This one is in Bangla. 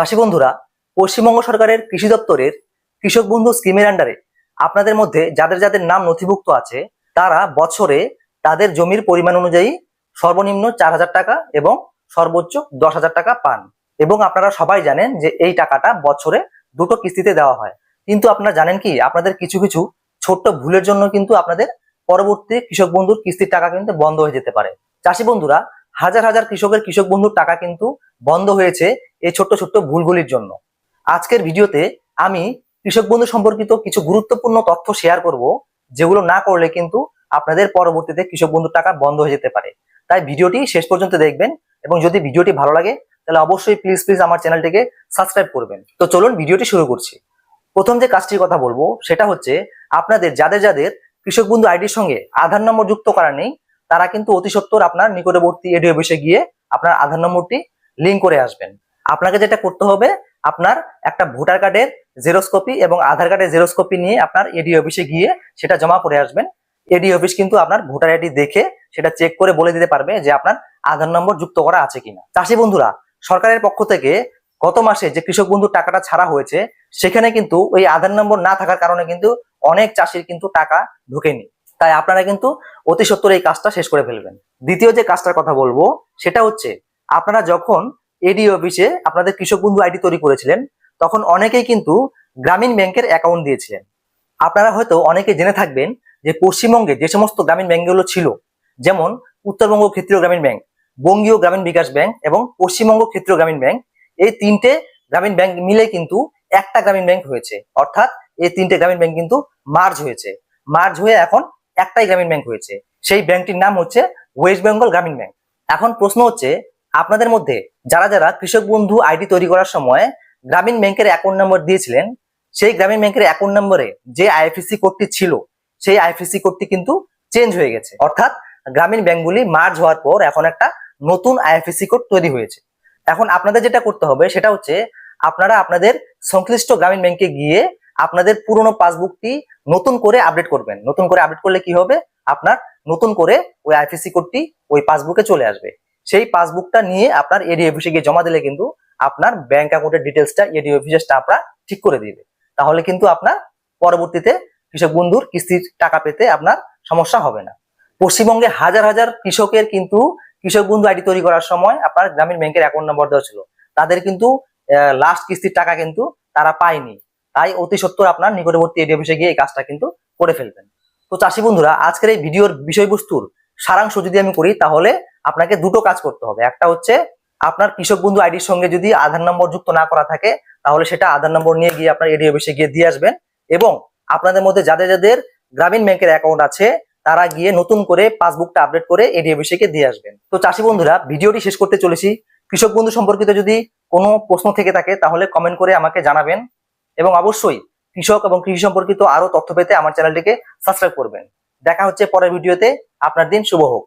চাষি বন্ধুরা, পশ্চিমবঙ্গ সরকারের কৃষি দপ্তরের কৃষক বন্ধু স্কিমের আন্ডারে আপনাদের মধ্যে যাদের যাদের নাম নথিভুক্ত আছে, তারা বছরে তাদের জমির পরিমাণ অনুযায়ী সর্বনিম্ন চার হাজার টাকা এবং সর্বোচ্চ দশ হাজার টাকা পান। এবং আপনারা সবাই জানেন যে এই টাকাটা বছরে দুটো কিস্তিতে দেওয়া হয়। কিন্তু আপনারা জানেন কি, আপনাদের কিছু কিছু ছোট্ট ভুলের জন্য কিন্তু আপনাদের পরবর্তী কৃষক বন্ধুর কিস্তির টাকা কিন্তু বন্ধ হয়ে যেতে পারে। চাষি বন্ধুরা হাজার হাজার কৃষকের কৃষক বন্ধুর টাকা কিন্তু বন্ধ হয়েছে এই ছোট্ট ছোট্ট ভুলগুলির জন্য। আজকের ভিডিওতে আমি কৃষক বন্ধু সম্পর্কিত কিছু গুরুত্বপূর্ণ তথ্য শেয়ার করব, যেগুলো না করলে কিন্তু আপনাদের পরবর্তীতে কৃষক বন্ধুর টাকা বন্ধ হয়ে যেতে পারে। তাই ভিডিওটি শেষ পর্যন্ত দেখবেন এবং যদি ভিডিওটি ভালো লাগে, তাহলে অবশ্যই প্লিজ প্লিজ আমার চ্যানেলটিকে সাবস্ক্রাইব করবেন। তো চলুন ভিডিওটি শুরু করছি। প্রথম যে কাজটির কথা বলব, সেটা হচ্ছে আপনাদের, যাদের যাদের কৃষক বন্ধু আইডির সঙ্গে আধার নম্বর যুক্ত করা নেই তারা কিন্তু অতি সত্বর আপনার নিকটবর্তী এডি অফিসে গিয়ে আপনার আধার নম্বরটি লিঙ্ক করে আসবেন। আপনাকে যেটা করতে হবে, আপনার একটা ভোটার কার্ডের জেরক্স কপি এবং আধার কার্ডের জেরক্স কপি নিয়ে আপনার এডি অফিসে গিয়ে সেটা জমা করে আসবেন। এডি অফিস কিন্তু আপনার ভোটার আইডি দেখে সেটা চেক করে বলে দিতে পারবে যে আপনার আধার নম্বর যুক্ত করা আছে কিনা। চাষি বন্ধুরা, সরকারের পক্ষ থেকে গত মাসে যে কৃষক বন্ধুর টাকাটা ছাড়া হয়েছে, সেখানে কিন্তু ওই আধার নম্বর না থাকার কারণে কিন্তু অনেক চাষির কিন্তু টাকা ঢোকেনি। তাই আপনারা কিন্তু অতি সত্বর এই কাজটা শেষ করে ফেলবেন। দ্বিতীয় যে কাজটার কথা বলব, সেটা হচ্ছে আপনারা যখন এডি অফিসে আপনাদের কৃষক বন্ধু আইডি তৈরি করেছিলেন, তখন অনেকেই কিন্তু গ্রামীণ ব্যাংকের অ্যাকাউন্ট দিয়েছিলেন। আপনারা হয়তো অনেকে জেনে থাকবেন যে পশ্চিমবঙ্গে যে সমস্ত গ্রামীণ ব্যাংকগুলো ছিল, যেমন উত্তরবঙ্গ ক্ষেত্রীয় গ্রামীণ ব্যাংক, বঙ্গীয় গ্রামীণ বিকাশ ব্যাংক এবং পশ্চিমবঙ্গ ক্ষেত্রীয় গ্রামীণ ব্যাংক, এই তিনটে গ্রামীণ ব্যাংক মিলে কিন্তু একটা গ্রামীণ ব্যাংক হয়েছে। অর্থাৎ এই তিনটে গ্রামীণ ব্যাংক কিন্তু মার্জ হয়েছে। মার্জ হয়ে এখন একটাই গ্রামীণ ব্যাংক হয়েছে। সেই ব্যাংকটির নাম হচ্ছে ওয়েস্ট বেঙ্গল গ্রামীণ ব্যাংক। এখন প্রশ্ন হচ্ছে, আপনাদের মধ্যে যারা যারা কৃষক বন্ধু আইডি তৈরি করার সময় গ্রামীণ ব্যাংকের অ্যাকাউন্ট নম্বর দিয়েছিলেন, সেই গ্রামীণ ব্যাংকের অ্যাকাউন্ট নম্বরে যে আইএফএসি কোডটি ছিল, সেই আইএফএসি কোডটি কিন্তু চেঞ্জ হয়ে গেছে। অর্থাৎ গ্রামীণ ব্যাংকগুলি মার্জ হওয়ার পর এখন একটা নতুন আইএফএসি কোড তৈরি হয়েছে। এখন আপনাদের যেটা করতে হবে, সেটা হচ্ছে আপনারা আপনাদের সংশ্লিষ্ট গ্রামীণ ব্যাংকে গিয়ে আপনাদের পুরনো পাসবুকটি নতুন করে আপডেট করবেন। নতুন করে আপডেট করলে কি হবে? আপনার নতুন করে ওই আইএফএসি কোডটি ওই পাসবুকে চলে আসবে। সেই পাসবুকটা নিয়ে আপনার এডি অফিসে গিয়ে জমা দিলে কিন্তু আপনার ব্যাংক অ্যাকাউন্টের ডিটেলসটা এডি অফিসের স্টাফরা ঠিক করে দিবে। তাহলে কিন্তু আপনার পরবর্তীতে কৃষক বন্ধুর কিস্তির টাকা পেতে আপনার সমস্যা হবে না। পশ্চিমবঙ্গে হাজার হাজার কৃষকের কিন্তু কৃষক বন্ধু আইডি তৈরি করার সময় আপনার গ্রামীণ ব্যাংকের অ্যাকাউন্ট নম্বর দেওয়া ছিল। তাদের কিন্তু লাস্ট কিস্তির টাকা কিন্তু তারা পায়নি। তাই অতি সত্তর আপনার নিকটবর্তী এডি অফিসে গিয়ে এই কাজটা কিন্তু করে ফেলবেন। তো চাষি বন্ধুরা, আজকের এই ভিডিওর বিষয়বস্তুর সারাংশ যদি আমি করি, তাহলে আপনাকে দুটো কাজ করতে হবে। একটা হচ্ছে, আপনার কৃষক বন্ধু আইডির সঙ্গে যদি আধার নম্বর যুক্ত না করা থাকে, তাহলে সেটা আধার নম্বর নিয়ে গিয়ে আপনার এডি অফিসে গিয়ে দিয়ে আসবেন এবং আপনাদের মধ্যে যাদের যাদের গ্রামীণ ব্যাংকের অ্যাকাউন্ট আছে, তারা গিয়ে নতুন করে পাসবুকটা আপডেট করে এডি অফিসে গিয়ে দিয়ে আসবেন। তো চাষি বন্ধুরা, ভিডিওটি শেষ করতে চলেছি। কৃষক বন্ধু সম্পর্কিত যদি কোনো প্রশ্ন থেকে থাকে, তাহলে কমেন্ট করে আমাকে জানাবেন। এবং অবশ্যই কৃষক এবং কৃষি সম্পর্কিত আরও তথ্য পেতে আমার চ্যানেলটিকে সাবস্ক্রাইব করবেন। দেখা হচ্ছে পরের ভিডিওতে। আপনার দিন শুভ হোক।